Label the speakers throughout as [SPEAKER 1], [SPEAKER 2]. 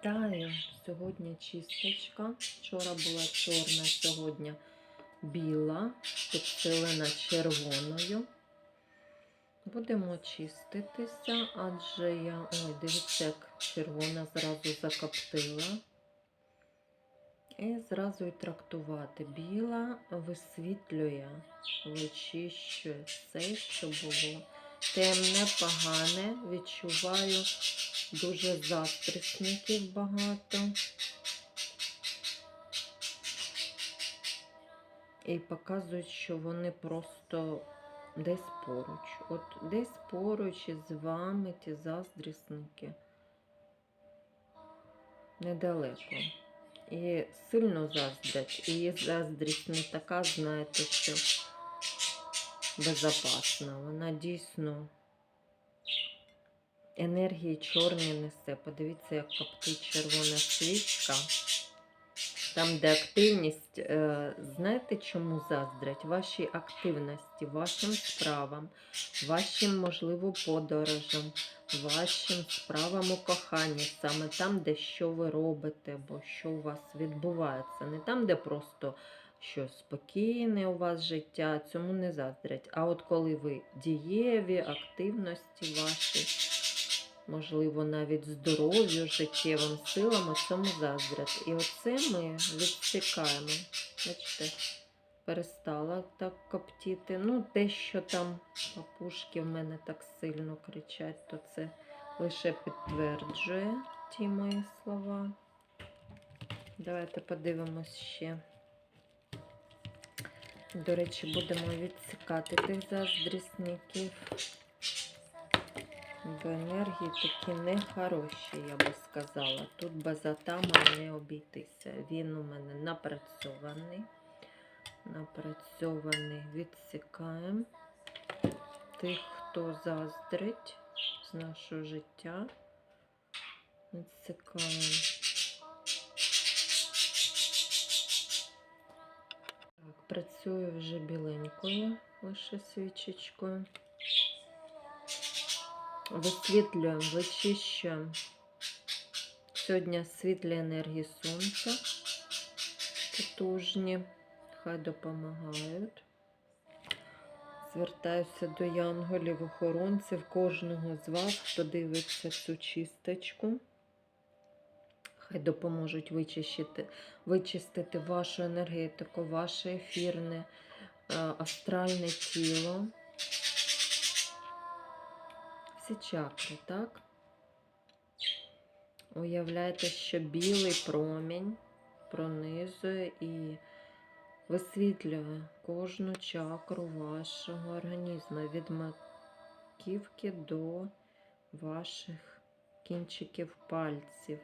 [SPEAKER 1] Вітаю! Сьогодні чисточка. Вчора була чорна, сьогодні біла, підсилена червоною. Будемо чиститися, адже я. Ой, дивіться, як червона зразу закоптила. І зразу і трактувати. Біла висвітлює, вичищує все, що було. Темне, погане, відчуваю дуже заздрісників багато. І показують, що вони просто десь поруч. От десь поруч із вами ті заздрісники. Недалеко. І сильно заздрять. І заздрість не така, знаєте, що безопасна. Вона дійсно енергії чорні несе. Подивіться, як коптить червона свічка. Там, де активність, е, знаєте, чому заздрять? Вашій активності, вашим справам, вашим, можливо, подорожам, вашим справам у коханні, саме там, де що ви робите, або що у вас відбувається. Не там, де просто щось спокійне у вас життя, цьому не заздрять. А от коли ви дієві, активності ваші, можливо, навіть здоров'ю, життєвим силам, цьому заздрять. І оце ми відсікаємо. Бачите, перестала так коптіти. Ну, те, що там папушки в мене так сильно кричать, то це лише підтверджує ті мої слова. Давайте подивимось ще. До речі, будемо відсікати тих заздрісників. Бо енергії такі нехороші, я би сказала. Тут без атама не обійтися. Він у мене напрацьований. Напрацьований відсікаємо тих, хто заздрить з нашого життя. Відсікаємо. Працюю вже біленькою лише свічечкою. Висвітлюємо, вичищуємо. Сьогодні світлі енергії сонця потужні, хай допомагають. Звертаюся до янголів, охоронців, кожного з вас, хто дивиться цю чисточку. Хай допоможуть вичистити, вичистити вашу енергетику, ваше ефірне, е, астральне тіло. Всі чакри, так? Уявляйте, що білий промінь пронизує і висвітлює кожну чакру вашого організму від маківки до ваших кінчиків пальців.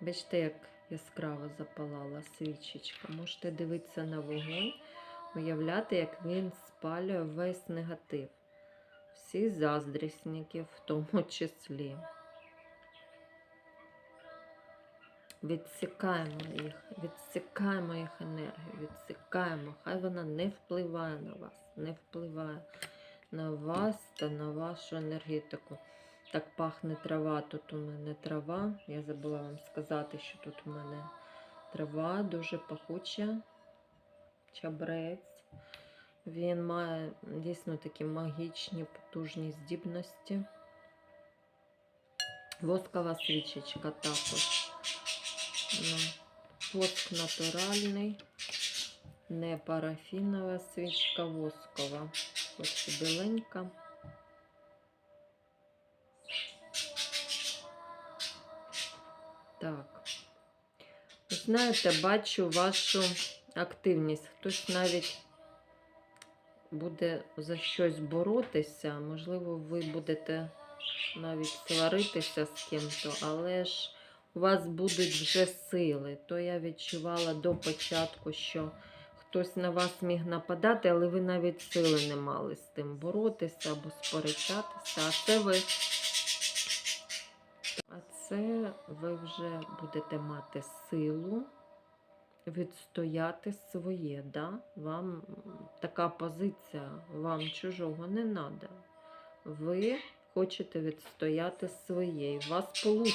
[SPEAKER 1] Бачите, як яскраво запалала свічечка. Можете дивитися на вогонь, уявляти, як він спалює весь негатив. Всі заздрісники в тому числі. Відсікаємо їх, відсікаємо їх енергію, відсікаємо. Хай вона не впливає на вас, не впливає на вас та на вашу енергетику. Так пахне трава. Тут у мене трава. Я забула вам сказати, що тут у мене трава дуже пахуча, чабрець. Він має дійсно такі магічні, потужні здібності. Воскова свічечка також. Ну, Воск натуральний, не парафінова свічка, воскова. Ось біленька. Так. Знаєте, бачу вашу активність. Хтось навіть буде за щось боротися. Можливо, ви будете навіть сваритися з ким-то, але ж у вас будуть вже сили. То я відчувала до початку, що хтось на вас міг нападати, але ви навіть сили не мали з тим боротися або сперечатися. А це ви. Це ви вже будете мати силу відстояти своє, да? Вам така позиція, вам чужого не треба. Ви хочете відстояти своє. І у вас вийде,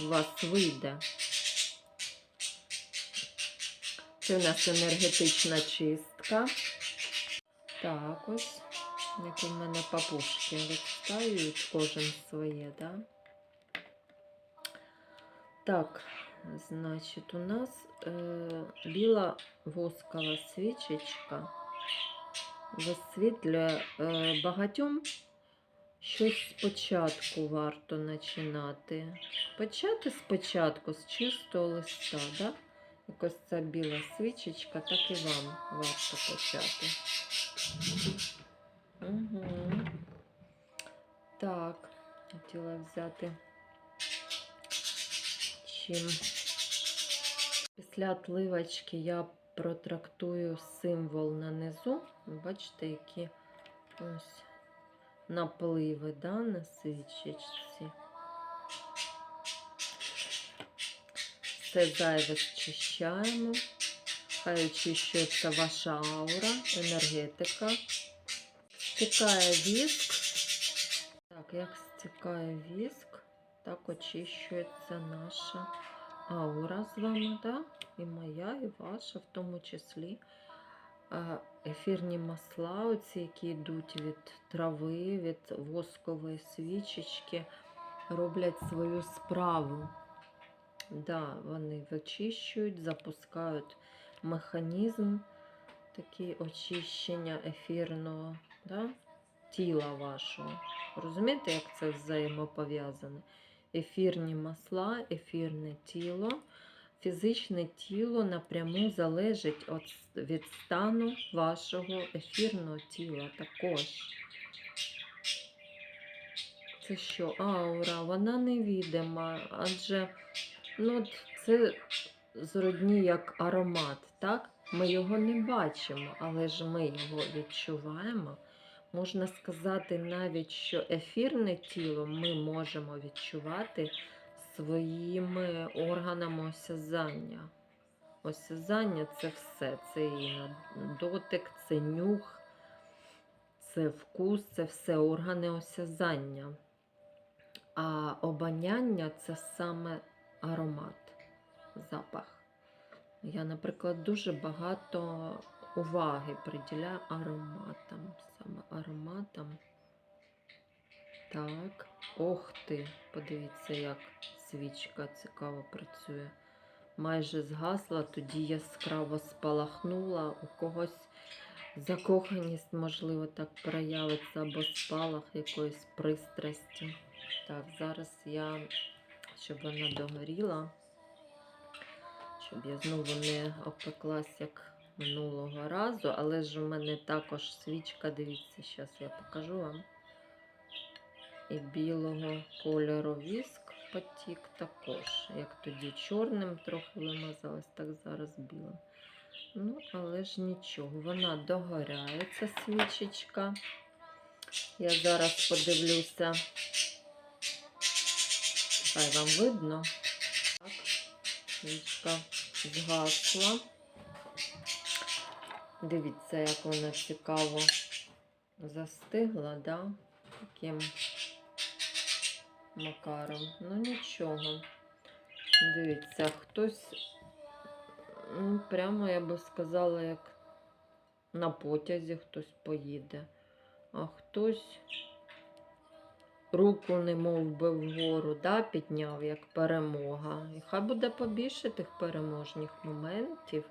[SPEAKER 1] у вас вийде. Це у нас енергетична чистка. Так, ось, як у мене папушки відстаюють, кожен своє, да? Так, значить, у нас е, біла воскова свічечка висвітлює е, багатьом щось спочатку варто починати. Почати спочатку з чистого листа, да? Якось ця біла свічечка, так і вам варто почати. Угу. Так, хотіла взяти чим. Після отливочки я протрактую символ на низу. Бачите, які ось напливи да, на свічечці. Все зайве зчищаємо. Хай очищується ваша аура, енергетика. Стікає віск. Так, як стікає віск, так очищується наша аура з вами, да? і моя, і ваша, в тому числі. Ефірні масла, оці, які йдуть від трави, від воскової свічечки, роблять свою справу. Да, вони вичищують, запускають механізм такий очищення ефірного да, тіла вашого. Розумієте, як це взаємопов'язане? Ефірні масла, ефірне тіло. Фізичне тіло напряму залежить від стану вашого ефірного тіла також. Це що? Аура, вона невідома, адже ну, це зродні як аромат, так? Ми його не бачимо, але ж ми його відчуваємо. Можна сказати навіть, що ефірне тіло ми можемо відчувати своїми органами осязання. Осязання це все. Це і дотик, це нюх, це вкус, це все органи осязання. А обоняння це саме аромат, запах. Я, наприклад, дуже багато уваги приділяю ароматам, саме ароматам. Так, ох ти, подивіться, як свічка цікаво працює. Майже згасла, тоді яскраво спалахнула. У когось закоханість, можливо, так проявиться, або спалах якоїсь пристрасті. Так, зараз я, щоб вона догоріла, щоб я знову не опеклась, як минулого разу, але ж у мене також свічка, дивіться, зараз я покажу вам. І білого кольору віск потік також. Як тоді чорним трохи вимазалась, так зараз білим. Ну, але ж нічого, вона догоряє, ця свічечка. Я зараз подивлюся. Хай вам видно. Так, свічка згасла. Дивіться, як вона цікаво застигла, да? Таким макаром. Ну нічого. Дивіться, хтось, ну, прямо я би сказала, як на потязі хтось поїде, а хтось руку не мов би вгору, да, підняв як перемога. І хай буде побільше тих переможних моментів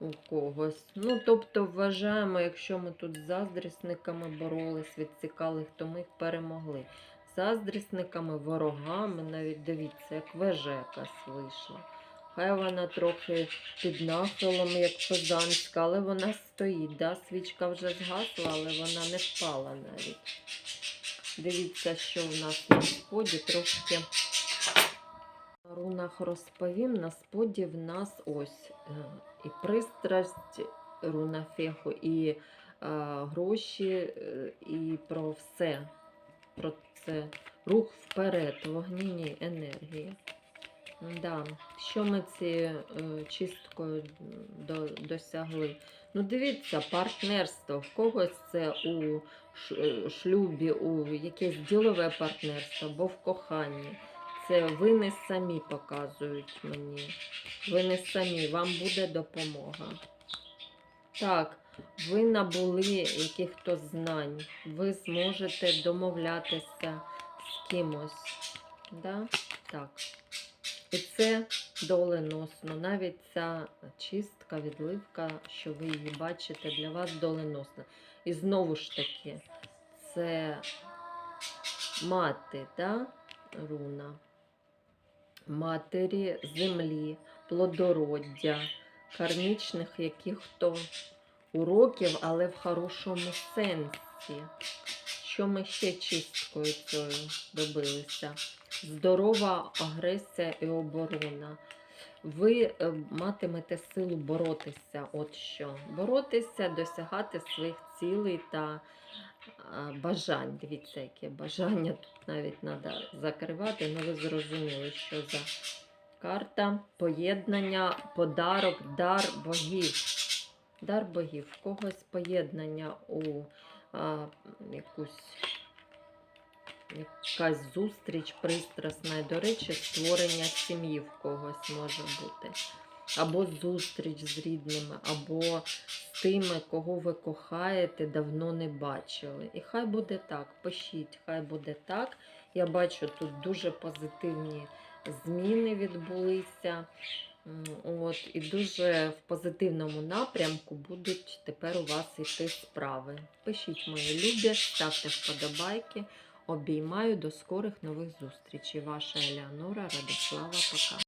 [SPEAKER 1] у когось. Ну, тобто, вважаємо, якщо ми тут з заздрісниками боролись, відсікали, то ми їх перемогли. Заздрісниками, ворогами, навіть дивіться, як вежа якась вийшла. Хай вона трохи під нахилом, як фазанська, але вона стоїть. Да? Свічка вже згасла, але вона не впала навіть. Дивіться, що в нас на споді трошки на рунах розповім. На споді в нас ось е, і пристрасть руна феху, і е, гроші, е, і про все. Про це рух вперед, вогняні енергії. Да. Що ми ці е, чисткою до, досягли? Ну, дивіться, партнерство. В когось це у е, шлюбі, у якесь ділове партнерство або в коханні. Це ви не самі показують мені. Ви не самі, вам буде допомога. Так, ви набули якихось знань. Ви зможете домовлятися з кимось. Да? Так. І це доленосно. Навіть ця чистка, відливка, що ви її бачите, для вас доленосна. І знову ж таки, це мати, да? руна. Матері землі, плодороддя, кармічних яких-то уроків, але в хорошому сенсі. Що ми ще чисткою цією добилися? Здорова агресія і оборона. Ви е, матимете силу боротися. От що. Боротися, досягати своїх цілей та бажань. Дивіться, яке бажання тут навіть треба закривати. Ну, ви зрозуміли, що за карта поєднання, подарок, дар богів. Дар богів. В когось поєднання у а, якусь якась зустріч пристрасна. До речі, створення сім'ї в когось може бути. Або зустріч з рідними, або з тими, кого ви кохаєте, давно не бачили. І хай буде так, пишіть, хай буде так. Я бачу, тут дуже позитивні зміни відбулися. От, і дуже в позитивному напрямку будуть тепер у вас йти справи. Пишіть мої любі, ставте вподобайки. Обіймаю до скорих нових зустрічей. Ваша Елеонора Радослава. Пока.